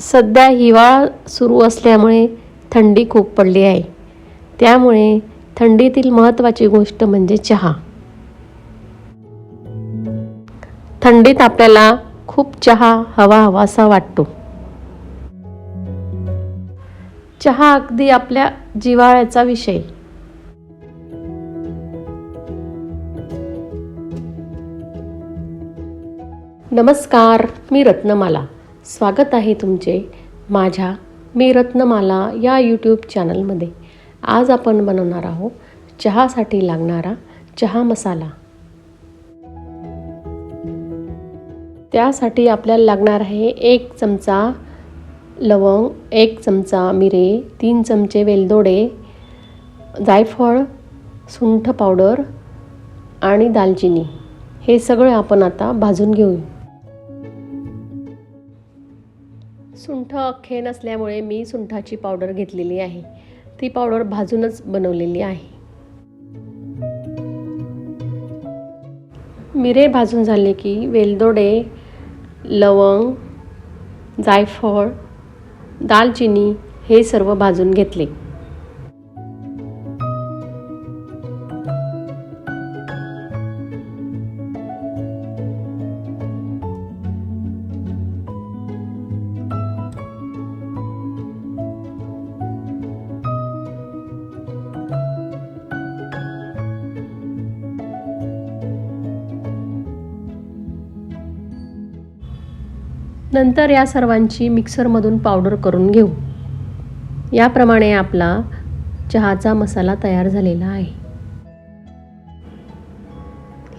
सध्या हिवाळा सुरू असल्यामुळे थंडी खूप पडली आहे. त्यामुळे थंडीतील महत्त्वाची गोष्ट म्हणजे चहा. थंडीत आपल्याला खूप चहा हवा हवासा वाटतो. चहा अगदी आपल्या जिव्हाळ्याचा विषय. नमस्कार मी रत्नमाला. स्वागत आहे तुमचे माझ्या मी रत्नमाला या यूट्यूब चॅनलमध्ये आज आपण बनवणार आहोत चहासाठी लागणारा चहा मसाला. त्यासाठी आपल्याला लागणार आहे एक चमचा लवंग एक चमचा मिरे तीन चमचे वेलदोडे जायफळ सुंठ पावडर आणि दालचिनी. हे सगळं आपण आता भाजून घेऊ सुंठ अख्खे नसल्यामुळे मी सुंठाची पावडर घेतलेली आहे. ती पावडर भाजूनच बनवलेली आहे. मिरे भाजून झाले की वेलदोडे लवंग जायफळ दालचिनी हे सर्व भाजून घेतले. नंतर या सर्वांची मिक्सरमधून पावडर करून घेऊ. याप्रमाणे आपला चहाचा मसाला तयार झालेला आहे.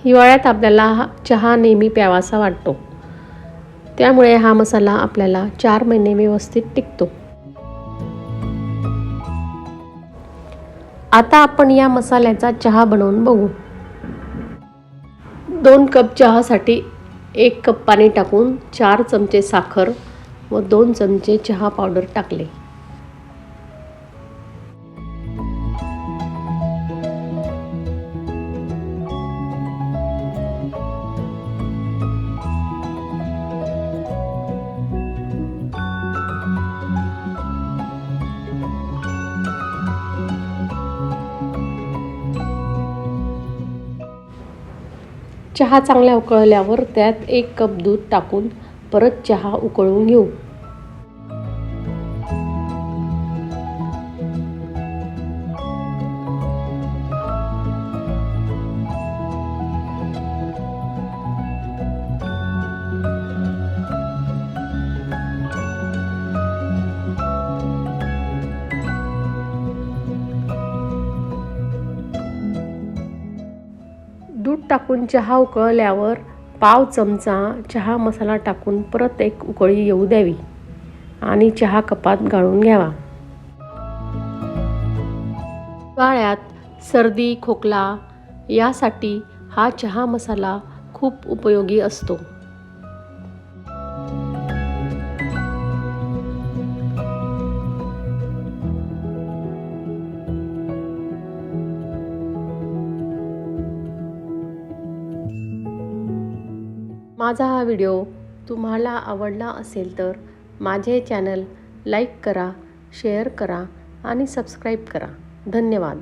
हिवाळ्यात आपल्याला हा चहा नेहमी प्यावासा वाटतो. त्यामुळे हा मसाला आपल्याला चार महिने व्यवस्थित टिकतो. आता आपण या मसाल्याचा चहा बनवून बघू. दोन कप चहासाठी एक कप पाणी टाकून चार चमचे साखर व दोन चमचे चहा पावडर टाकले. चहा चांगल्या उकळल्यावर त्यात एक कप दूध टाकून परत चहा उकळून घेऊ. टाकून चहा उकळल्यावर पाव चमचा चहा मसाला टाकून परत एक उकळी येऊ द्यावी आणि चहा कपात गाळून घ्यावा. हिवाळ्यात सर्दी खोकला यासाठी हा चहा मसाला खूप उपयोगी असतो. माझा हा व्हिडिओ तुम्हाला आवडला असेल तर माझे चॅनल लाईक करा शेअर करा आणि सबस्क्राईब करा. धन्यवाद.